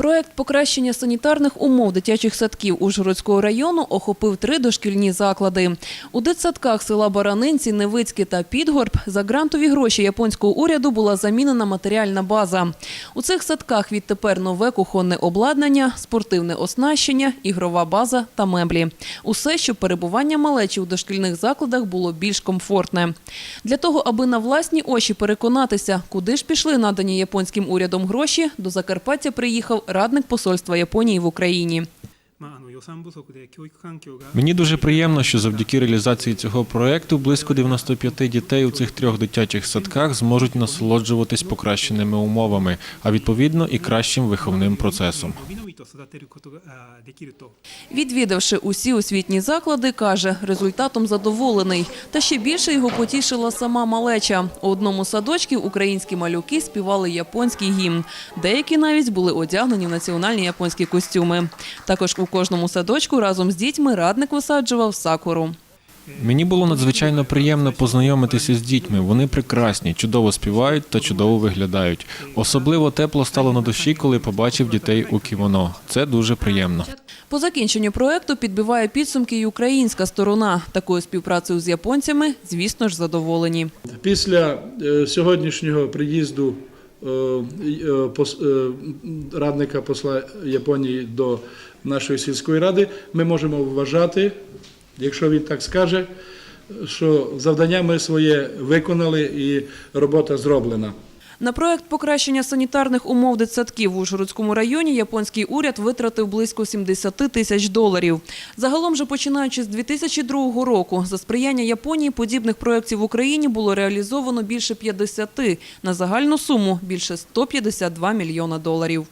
Проект покращення санітарних умов дитячих садків Ужгородського району охопив три дошкільні заклади. У дитсадках села Баранинці, Невицьке та Підгорб за грантові гроші японського уряду була замінена матеріальна база. У цих садках відтепер нове кухонне обладнання, спортивне оснащення, ігрова база та меблі. Усе, щоб перебування малечі у дошкільних закладах було більш комфортне. Для того, аби на власні очі переконатися, куди ж пішли надані японським урядом гроші, до Закарпаття приїхав радник посольства Японії в Україні. Мені дуже приємно, що завдяки реалізації цього проекту близько 95 дітей у цих трьох дитячих садках зможуть насолоджуватись покращеними умовами, а відповідно і кращим виховним процесом. Відвідавши усі освітні заклади, каже результатом задоволений. Та ще більше його потішила сама малеча. У одному садочку українські малюки співали японський гімн. Деякі навіть були одягнені в національні японські костюми. Також у кожному садочку разом з дітьми радник висаджував сакуру. Мені було надзвичайно приємно познайомитися з дітьми. Вони прекрасні, чудово співають та чудово виглядають. Особливо тепло стало на душі, коли побачив дітей у кімоно. Це дуже приємно. По закінченню проекту підбиває підсумки і українська сторона. Такою співпрацею з японцями, звісно ж, задоволені. Після е, сьогоднішнього приїзду й- радника посла Японії до нашої сільської ради, ми можемо вважати, якщо він так скаже, що завдання ми своє виконали і робота зроблена. На проект покращення санітарних умов дитсадків в Ужгородському районі японський уряд витратив близько 70 тисяч доларів. Загалом же починаючи з 2002 року, за сприяння Японії подібних проєктів в Україні було реалізовано більше 50, на загальну суму більше 152 мільйона доларів.